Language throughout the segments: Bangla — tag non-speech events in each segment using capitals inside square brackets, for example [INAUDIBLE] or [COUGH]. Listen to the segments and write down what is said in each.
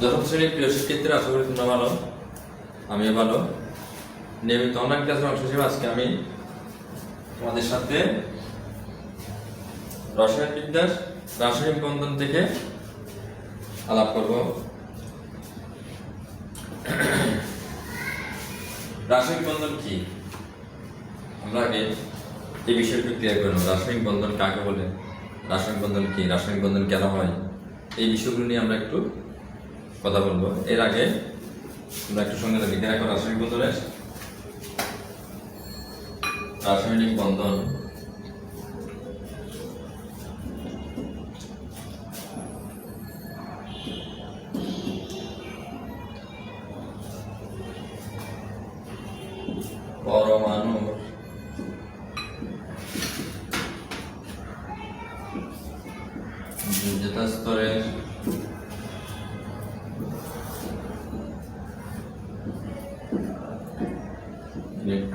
দশম শ্রেণির প্রিয় শিক্ষার্থীরা, আশা করি তোমরা ভালো। আমিও ভালো। নিয়মিত অনলাইন ক্লাসের অংশ হিসেবে আজকে আমি তোমাদের সাথে রসায়ন বিদ্যার রাসায়নিক বন্ধন থেকে আলাপ করব। রাসায়নিক বন্ধন কি? আমরা আগে এই বিষয়টি ক্লিয়ার করে নেব রাসায়নিক বন্ধন কাকে বলে? রাসায়নিক বন্ধন কি? রাসায়নিক বন্ধন কেন হয়? এই বিষয়গুলো নিয়ে আমরা একটু কথা বলব। এর আগে তোমরা একটু সঙ্গে লিখে রাখব রাসায়নিক বন্ধনের রাসায়নিক বন্ধন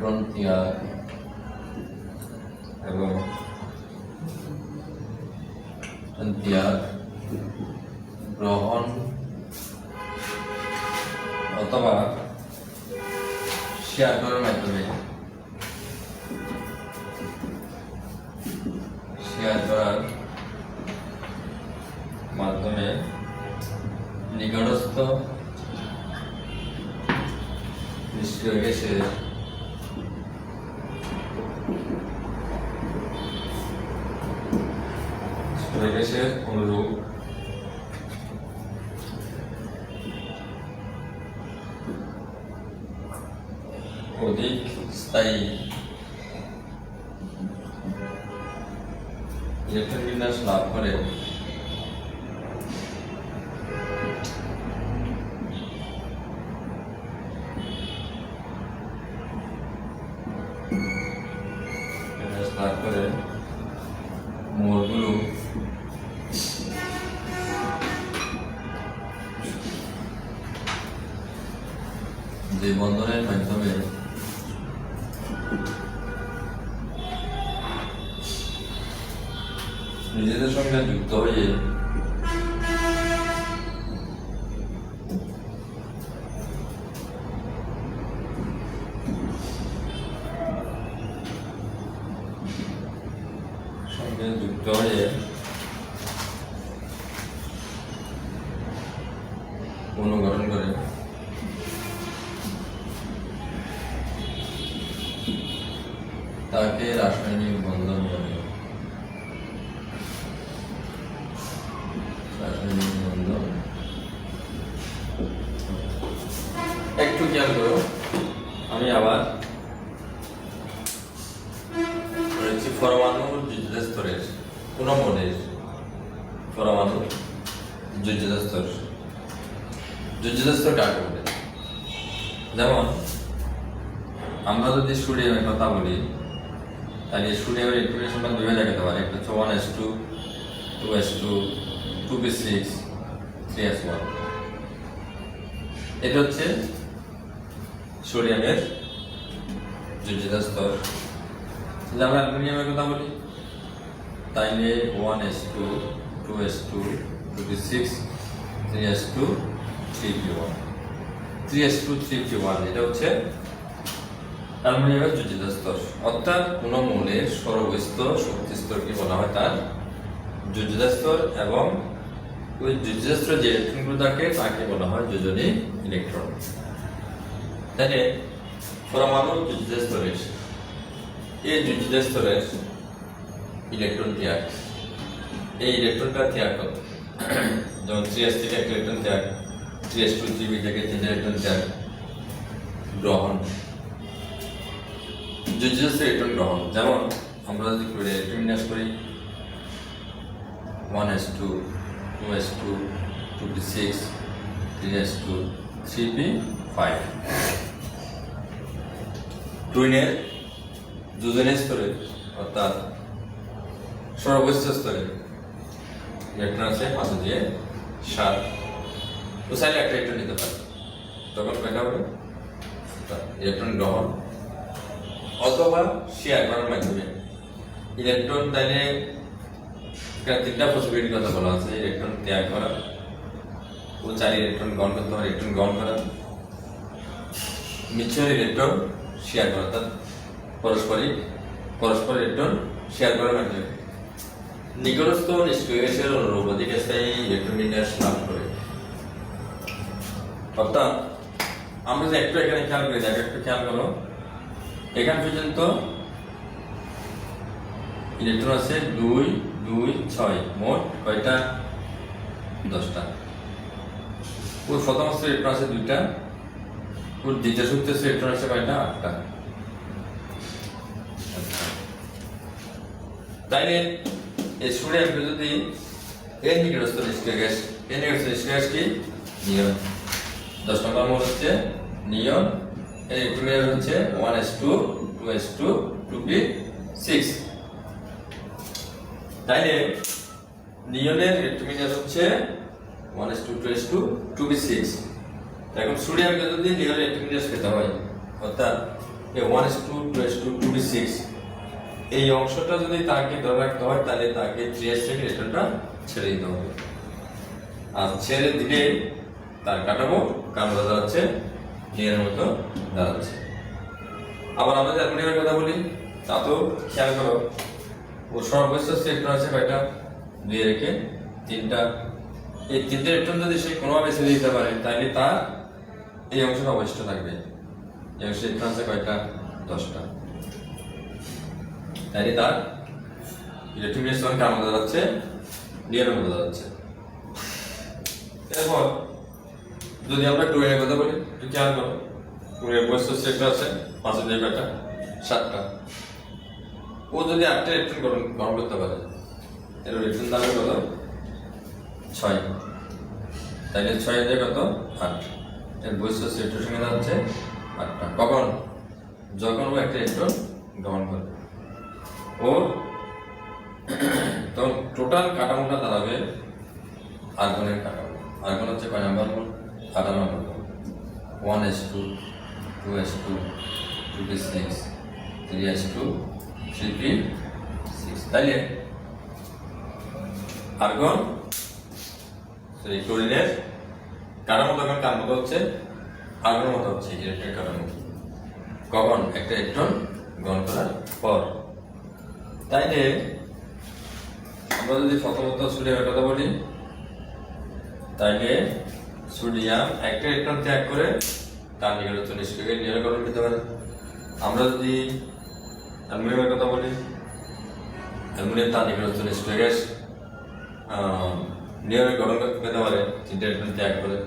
ইলেকট্রন এবং ত্যাগ গ্রহণ অথবা শেয়ার করার মাধ্যমে শেয়ার করার মাধ্যমে নিকটস্থ নিষ্ক্রিয় গ্যাসের গ্যাসের অনুরূপ। অধিক স্থায়ী। ইলেকট্রন বিন্যাস লাভ করে। করে। মোড়গুলো সঙ্গে যুক্ত হয়ে অনুকরণ স্তরের কোন মনের পরমাণু যোজ্যতা স্তর যোজ্যতা স্তর যেমন, আমরা যদি সোডিয়ামের কথা বলি, তাহলে সোডিয়ামের ইনফরমেশন আমরা দুইভাবে দেখাতে পারি। একটা হচ্ছে one S two two S two two B six three S one এটা হচ্ছে সোডিয়ামের যোজ্যতা স্তর আমরা অ্যালুমিনিয়ামের কথা বলি তাইলে one S two two S two two B six three S two three P one three S two three P one এটা হচ্ছে অ্যালুমিনিয়ামের যোজ্যতা স্তর। অর্থাৎ কোনো মৌলের সর্বস্থ শক্তি স্তরকে বলা হয় তার যোজ্যতা স্তর এবং ওই যোজ্যতা স্তর যে ইলেকট্রনগুলো থাকে, তাকে বলা হয় যোজনী ইলেকট্রন তাহলে পরমাণু যোজ্যতা স্তরের, এই যোজ্যতা স্তরের ইলেকট্রন ত্যাগ এই ইলেকট্রনটা ত্যাগ কত যেমন থ্রি এস থেকে এক ইলেকট্রন ত্যাগ three S two three B থেকে তিন ইলেকট্রন ত্যাগ গ্রহণ যোজ্যস্ত ইলেকট্রন গ্রহণ। যেমন আমরা যদি করে ইলেকট্রন বিন্যাস করি one S two two S two two P six three S two three P five টুইনের যোজনের স্তরে অর্থাৎ সর্বোচ্চ স্তরে। ইলেকট্রন আছে পাঁচ দিয়ে সাত। তো চাইলে একটা ইলেকট্রন নিতে পারে তখন কয়টা হবে ইলেকট্রন গ্রহণ অথবা শেয়ার করার মাধ্যমে। ইলেকট্রন তাইলে তিনটা পসিবিলিটির কথা বলা আছে ইলেকট্রন ত্যাগ করা ও চাইলে ইলেকট্রন গ্রহণ করতে পারে ইলেকট্রন গ্রহণ করা মিউচুয়াল ইলেকট্রন শেয়ার করা, অর্থাৎ পারস্পরিক পরস্পর ইলেকট্রন শেয়ার করার মাধ্যমে। নিকটস্থ নিষ্ক্রিয় গ্যাসের অনুরূপ স্থায়ী ইলেকট্রন লাভ করে অর্থাৎ আমরা যে একটু এখানে খেয়াল করি দেখো একটু খেয়াল করো এখান পর্যন্ত ইলেকট্রন আছে দুই দুই, ছয়, মোট কয়টা? দশটা। ওর প্রথম স্তরে ইলেকট্রন আছে দুইটা। ওর দ্বিতীয় আছে ইলেকট্রন আছে কয়টা? আটটা। আচ্ছা। তাইলে এই সূর্য আমরা যদি এর নিকটস্থ নিষ্ক্রিয় গ্যাস এর নিকটস্থ নিষ্ক্রিয় গ্যাস কি নিয়ন দশ নম্বর মোট হচ্ছে নিয়ন এর ইলেকট্রন হচ্ছে one S two two S two two নিয়নের electron হচ্ছে one S two two S two two B six এখন সোডিয়ামকে যদি নিয়নের ইলেকট্রন পেতে হয় অর্থাৎ ওয়ান এস টু টু এই অংশটা যদি তাকে ধরে রাখতে হয়, তাহলে তাকে থ্রি থেকে ছেড়ে দিতে হবে। আর ছেড়ে দিলে তার কাটাবো কারণ দাঁড়াচ্ছে নিয়নের মতো দাঁড়াচ্ছে। আবার আমরা অ্যালুমিনিয়ামের কথা বলি তা তো খেয়াল করো, ও সর্বোচ্চ ইলেকট্রন আছে কয়টা? দুই রেখে তিনটা। এই তিনটে ইলেকট্রন যদি সে কোনোভাবে ছেড়ে দিতে পারে, তাহলে তার এই অংশটা অবশিষ্ট থাকবে। এই অংশে ইলেকট্রন আছে কয়টা? দশটা। তাইলে তার ইলেকট্রিক রেজিস্ট্যান্স কার মধ্যে যাচ্ছে? নিয়ারের মধ্যে যাচ্ছে। এরপর যদি আমরা টুয়ের কথা বলি, একটু খেয়াল করো। টুয়ের বয়স সেক্টর আছে পাঁচের জায়গাটা, সাতটা। ও যদি আটটা ইলেকট্রন গ্রহণ গ্রহণ করতে পারে এর ইলেকট্রন দামে কত? ছয়। তাইলে ছয় হাজার কত? আট। এর বৈশ্য সেক্টর সঙ্গে যাচ্ছে, আটটা। কখন? যখন ও একটা ইলেকট্রন গ্রহণ করে ও তো টোটাল কাঠামোটা দাঁড়াবে আর্গনের কাঠামো। আর্গন হচ্ছে কয় নাম্বার মোট? আঠারো নম্বর one S two two S two two P six three S two three P six তাইলে আর্গন সরি ক্লোরিনের কাঠামো তখন কার মতো হচ্ছে? আর্গনের মতো হচ্ছে, ইলেকট্রিক কাঠামো। কখন? একটা ইলেকট্রন গ্রহণ করার পর। তাইলে আমরা যদি প্রথমত সোডিয়ামের কথা বলি তাইলে সোডিয়াম একটা ইলেকট্রন ত্যাগ করে তার নিকটস্থ নিষ্ক্রিয়কে নিরাকরণ পেতে পারে? আমরা যদি অ্যালুমিনিয়ামের কথা বলি, অ্যালুমিনিয়াম তার নিকটস্থ নিষ্ক্রিয় গ্যাস করতে পেতে পারে? তিনটে ইলেকট্রন ত্যাগ করে।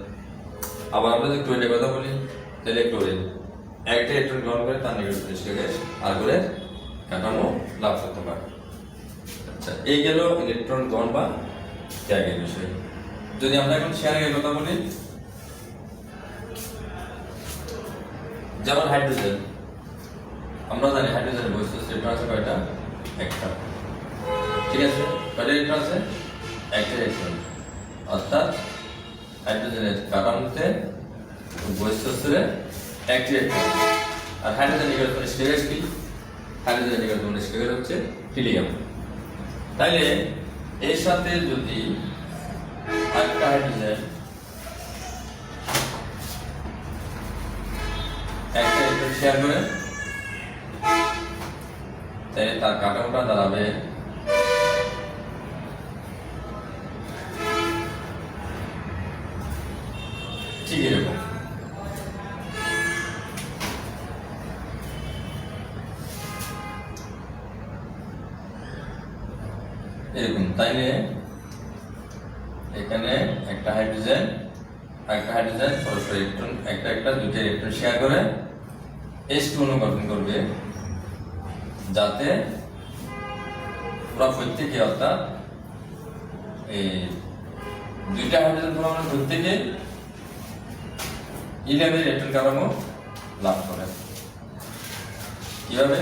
আবার আমরা যদি ক্লোরিনের কথা বলি, তাহলে ক্লোরিন একটা ইলেকট্রন গ্রহণ করে তার নিকটস্থ নিষ্ক্রিয় গ্যাস আর করে কাঠামো লাভ করতে পারে। আচ্ছা এই গেল ইলেকট্রন গ্রহণ বা ত্যাগের বিষয়। যদি আমরা এখন শেয়ারিং এর কথা বলি, যেমন হাইড্রোজেন আমরা জানি হাইড্রোজেনের বৈশিষ্ট্য ইলেকট্রন আছে কয়টা? একটা। ঠিক আছে? কয়টা ইলেকট্রন আছে? একটা ইলেকট্রন অর্থাৎ হাইড্রোজেনের কাঠামোতে বৈশিষ্ট্যে একটি ইলেকট্রন আর হাইড্রোজেন নিকটতম স্টেজ কি? হাইড্রোজেন নিকটতম স্টেজ হচ্ছে হিলিয়াম তাইলে এর সাথে যদি আরেকটা হাইড্রোজেন একটা শেয়ার করে তাহলে তার কাঠামোটা দাঁড়াবে এরকম তাইলে এখানে একটা হাইড্রোজেন একটা হাইড্রোজেন পরস্পর ইলেকট্রন একটা একটা দুইটা ইলেকট্রন শেয়ার করে এস টু গঠন করবে, যাতে ওরা প্রত্যেকে অর্থাৎ এই দুইটা হাইড্রোজেন পরমাণু প্রত্যেকে ইলেভেন ইলেকট্রন কাঠামো লাভ করে। কীভাবে?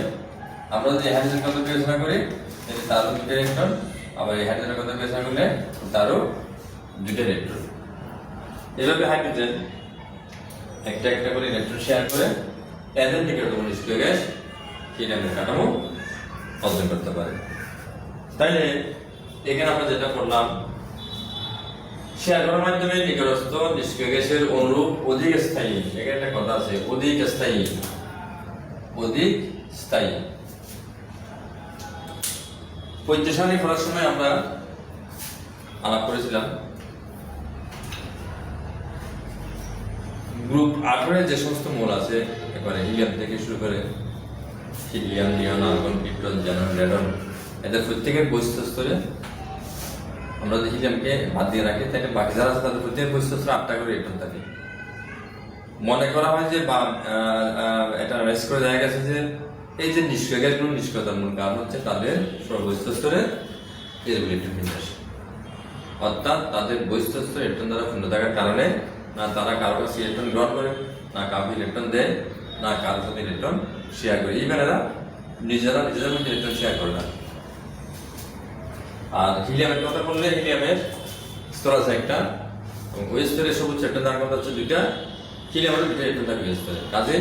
আমরা যদি হাইড্রোজেন কত বিবেচনা করি? তাহলে তারও দুইটা ইলেকট্রন আবার এই হাইড্রোজেনের কথা বিবেচনা করলে তারও দুইটা ইলেকট্রন এভাবে হাইড্রোজেন একটা একটা করে ইলেকট্রন শেয়ার করে, এদের নিকটতম নিষ্ক্রিয় গ্যাস হিলিয়ামের কাঠামো অর্জন করতে পারে। তাইলে এখানে আমরা যেটা করলাম শেয়ার করার মাধ্যমে নিকটস্থ নিষ্ক্রিয় গ্যাসের অনুরূপ অধিক স্থায়ী, এখানে একটা কথা আছে, অধিক স্থায়ী অধিক স্থায়ী। পৈত্যসারী করার সময় আমরা আলাপ করেছিলাম। গ্রুপ আঠারোয় যে সমস্ত মূল আছে এবারে হিলিয়াম থেকে শুরু করে helium neon argon krypton xenon radon, এদের প্রত্যেকের বৈশিষ্ট্য স্তরে আমরা যদি হিলিয়ামকে বাদ দিয়ে রাখি, তাহলে বাকি যারা আছে তাদের প্রত্যেকের বৈশিষ্ট্য স্তরে আটটা করে ইলেকট্রন থাকে। মনে করা হয় যে বা এটা রেস করে দেখা গেছে যে এই যে নিষ্ক্রিয় গ্যাসগুলো নিষ্ক্রিয়তার মূল কারণ হচ্ছে তাদের সর্বস্থ স্তরে ইলেকট্রন বিন্যাস অর্থাৎ তাদের বৈশিষ্ট্য স্তরে ইলেকট্রন দ্বারা পূর্ণ থাকার কারণে না তারা কারও কাছে ইলেকট্রন গ্রহণ করে, না কাউকে ইলেকট্রন দেয়, না কারোর সাথে ইলেকট্রন শেয়ার করে। ইভেন এরা নিজেরা নিজেদের মধ্যে ইলেকট্রন শেয়ার করে না। আর হিলিয়ামের কথা বললে হিলিয়ামের স্তর আছে একটা, এবং ওই স্তরে সবুজ একটা দাঁড় কথা হচ্ছে দুইটা। হিলিয়ামের দুইটা ইলেকট্রন থাকে স্তরে। কাজে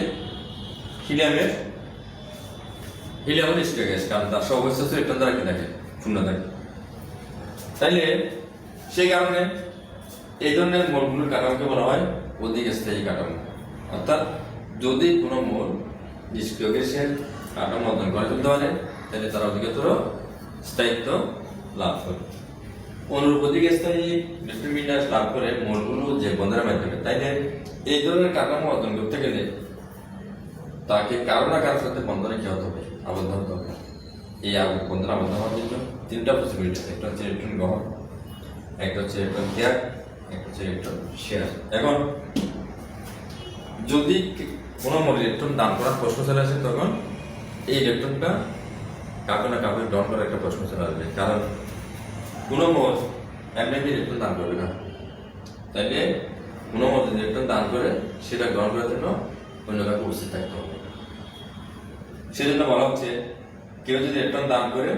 হিলিয়ামের হিলিয়ামের নিষ্ক্রিয় গ্যাস কারণ তার সর্বোচ্চ স্তরে ইলেকট্রন দ্বারা কি থাকে শূন্য থাকে তাইলে সেই কারণে এই ধরনের মোলগুলোর কাঠামোকে বলা হয় অধিক স্থায়ী কাঠামো। অর্থাৎ যদি কোনো মোল নিষ্ক্রিয় গ্যাসের কাঠামো অধ্যয়ন করে তুলতে পারে, তাহলে তারা অধিকতর স্থায়িত্ব লাভ করে। অনুরূপ অধিক স্থায়ী বিন্যাস লাভ করে মোলগুলো যে বন্ধনের মাধ্যমে। তাইলে এই ধরনের কাঠামো অধ্যয়ন করতে গেলে তাকে কারও না কারোর সাথে বন্ধনে কি হবে? আবদ্ধ হতে হবে এই আব- বন্ধনে আবদ্ধ হওয়ার জন্য তিনটা পসিবিলিটি একটা হচ্ছে ইলেকট্রন গ্রহণ, একটা হচ্ছে ইলেকট্রন ত্যাগ একটা হচ্ছে ইলেকট্রন শেয়ার এখন, যদি কোনো মোট ইলেকট্রন দান করার প্রশ্ন চলে আসে, তখন এই ইলেকট্রনটা কাউকে না কাউকে গ্রহণ করার একটা প্রশ্ন চলে আসবে। কারণ কোনো মোট এমনি ইলেকট্রন দান করবে না। তাইলে কোনো মত ইলেকট্রন দান করে, সেটা গ্রহণ করার জন্য অন্য কাউকে উপস্থিত থাকতে হবে। সেজন্য বলা হচ্ছে, কেউ যদি ইলেকট্রন দান করে,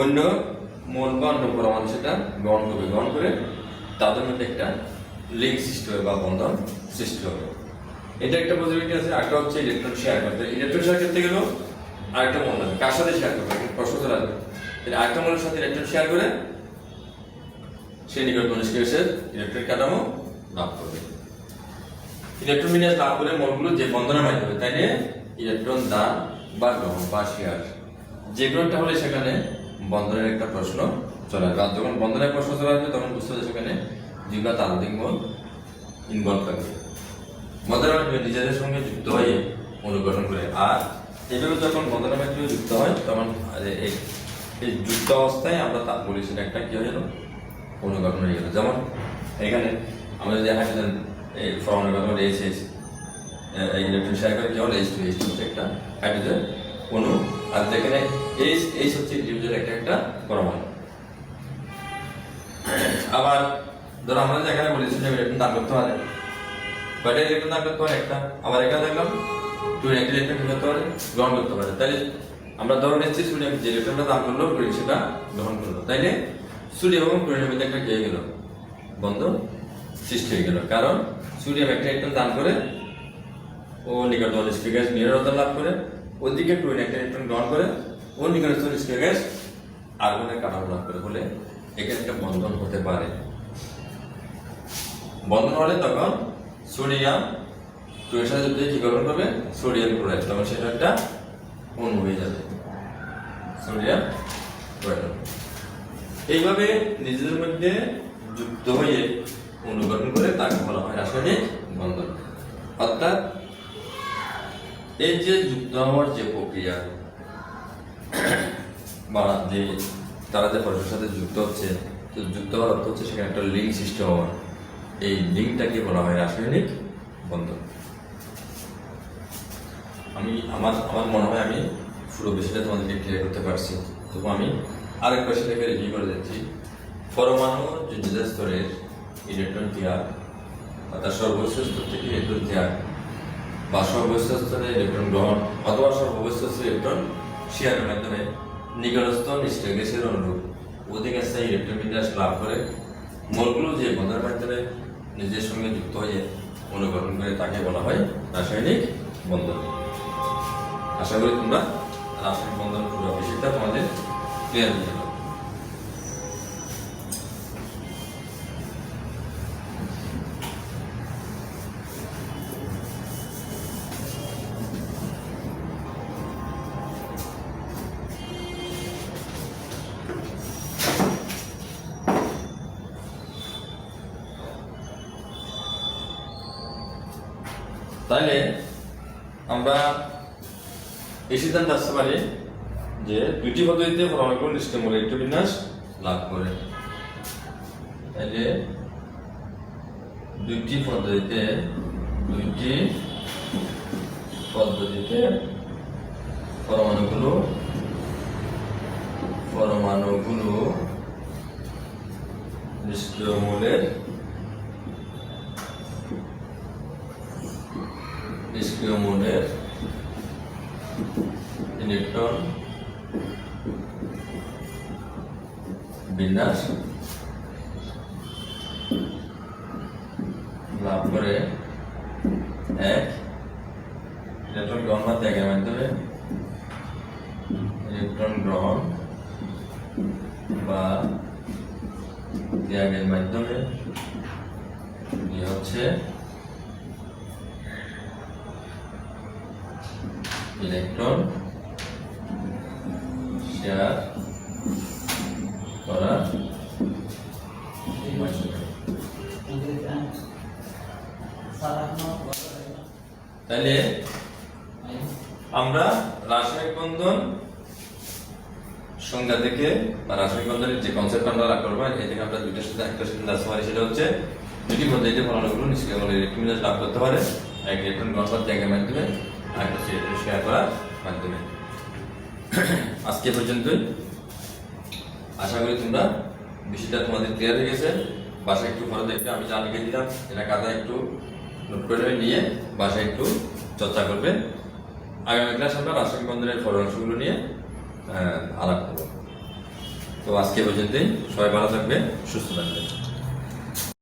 অন্য মূল বা অন্য পরমাণু সেটা গ্রহণ করবে। গ্রহণ করে তাদের মধ্যে একটা লিঙ্ক সৃষ্টি হবে বা বন্ধন সৃষ্টি হবে। এটা একটা পজিটিভিটি আছে একটা হচ্ছে ইলেকট্রন শেয়ার করতে। ইলেকট্রন শেয়ার করতে গেলেও আরেকটা মন আছে। কার সাথে শেয়ার করবে? প্রশ্ন আসবে তাহলে আরেকটা মনের সাথে ইলেকট্রন শেয়ার করে সে নিকট নিষ্ক্রিয়সের ইলেকট্রিক কাঠামো লাভ করবে। ইলেকট্রন বিন্যাস লাভ করে মলগুলো যে বন্ধনের মাধ্যমে, তাই নিয়ে ইলেকট্রন দান বা গ্রহণ বা শেয়ার। যে কোনো হলে সেখানে বন্ধনের একটা প্রশ্ন চলে আসবে আর যখন বন্ধনের প্রশ্ন চলে আসবে তখন বুঝতে হবে সেখানে বা তাত্ত্বিক মল ইনভলভ থাকবে বন্ধনের মাধ্যমে নিজেদের সঙ্গে যুক্ত হয়ে অনুগঠন করে। আর এইভাবে যখন বন্ধনের মাধ্যমে যুক্ত হয়, তখন এই- যুক্ত অবস্থায় আমরা তা বলি, সেটা একটা কি হয়ে গেল অনুগঠন হয়ে গেল। যেমন এখানে আমরা যদি হাইড্রোজেন এই ফর্মের কথা এইচ এইচ এই। ইলেকট্রন শেয়ার করে কি হলো? এইচ টু এইচ টু হচ্ছে একটা হাইড্রোজেন অণু। আর যেখানে এইচ এইচ হচ্ছে ইন্ডিভিজুয়াল একটা একটা পরমাণু। আবার ধরো আমরা যে এখানে বলেছি যে ইলেকট্রন দান করতে পারে। কয়টা ইলেকট্রন দান করতে পারে? একটা। আবার একটা দেখলাম টু একটা ইলেকট্রন কি করতে পারে, গ্রহণ করতে পারে। তাহলে আমরা ধরে নিচ্ছি সোডিয়াম যে ইলেকট্রনটা দান করল ক্লোরিন সেটা গ্রহণ করল। তাইলে সোডিয়াম এবং ক্লোরিনের মধ্যে একটা হয়ে গেল? বন্ধ সৃষ্টি হয়ে গেল। কারণ সোডিয়াম একটা ইলেকট্রন দান করে ও নিকটতম নিষ্ক্রিয় গ্যাস নিরবতা লাভ করে ওদিকে ক্লোরিন একটা ইলেকট্রন গ্রহণ করে ও নিকটতম নিষ্ক্রিয় গ্যাস আর্গনের কাঠামো লাভ করে। বলে এখানে একটা বন্ধন হতে পারে। বন্ধন হলে তখন সোডিয়াম ক্লোরিনের সাথে যদি কি গ্রহণ করবে? Sodium chloride. তখন সেটা একটা অণু হয়ে যাবে। Sodium chloride. এইভাবে নিজেদের মধ্যে যুক্ত হয়ে অনুগঠন করে তাকে বলা হয় রাসায়নিক বন্ধন। অর্থাৎ এই যে যুক্ত হওয়ার যে প্রক্রিয়া, বা যে তারা যে পরস্পরের সাথে যুক্ত হচ্ছে, তো যুক্ত হওয়ার অর্থ হচ্ছে সেখানে একটা লিঙ্ক সৃষ্টি হওয়া এই লিঙ্কটাকে বলা হয় রাসায়নিক বন্ধন। আমি, আমার আমার মনে হয় আমি পুরো বিষয়টা তোমাদেরকে ক্লিয়ার করতে পারছি। তবু আমি আরেকবার সেটাকে রিভিউ করে দিচ্ছি পরমাণু যে স্তরের ইলেকট্রন ত্যাগ অর্থাৎ সর্বোচ্চ স্তর থেকে ইলেকট্রন ত্যাগ বা সর্বোচ্চ স্তরে ইলেকট্রন গ্রহণ অথবা সর্বোচ্চ স্তরে ইলেকট্রন শেয়ারের মাধ্যমে নিকটস্থ গ্যাসের অনুরূপ। অধিক স্থায়ী ইলেকট্রন বিন্যাস লাভ করে মলগুলো যে বন্ধনের মাধ্যমে নিজের সঙ্গে যুক্ত হয়ে অনুগঠন করে তাকে বলা হয় রাসায়নিক বন্ধন। আশা করি তোমরা রাসায়নিক বন্ধন পুরো বিষয়টা তোমাদের ক্লিয়ার হয়ে তাহলে আমরা এই সিদ্ধান্ত আসতে পারি যে দুইটি পদ্ধতিতে নিষ্ক্রিয় মৌলিক বিন্যাস লাভ করে। তাহলে দুইটি পদ্ধতিতে দুইটি পদ্ধতিতে পরমাণুগুলো পরমাণুগুলো নিষ্ক্রিয় মৌলের নিষ্ক্রিয় মৌলের ইলেকট্রন বিন্যাস লাভ করে এক ইলেকট্রন গ্রহণ বা ত্যাগের মাধ্যমে ইলেকট্রন গ্রহণ বা ত্যাগের মাধ্যমে। হচ্ছে ইলেকট্রন। শেয়ার মাধ্যমে তাহলে আমরা রাসায়নিক বন্ধন সংজ্ঞা থেকে বা রাসায়নিক বন্ধনের যে কনসেপ্ট আমরা রাখ করব এই থেকে আমরা দুইটার সাথে একটা সিদ্ধান্ত আসতে পারি সেটা হচ্ছে দুটি পদ্ধতিতে ফলাফলগুলো নিষ্ক্রিয় ইলেকট্রন লাভ করতে পারে। এক ইলেকট্রন করার ত্যাগের মাধ্যমে আর ইলেকট্রন শেয়ার করার মাধ্যমে। [COUGHS] আজকে পর্যন্তই। আশা করি তোমরা বিষয়টা তোমাদের ক্লিয়ার হয়ে গেছে। বাসায় একটু পরে দেখবে, আমি যা লিখে দিলাম এটা কাদা একটু নোট করে নিয়ে বাসায় একটু চর্চা করবে। আগামী ক্লাস আমরা রাসায়নিক বন্ধনের ফলাংশগুলো নিয়ে আলাপ করব। তো আজকে পর্যন্তই, সবাই ভালো থাকবে, সুস্থ থাকবে।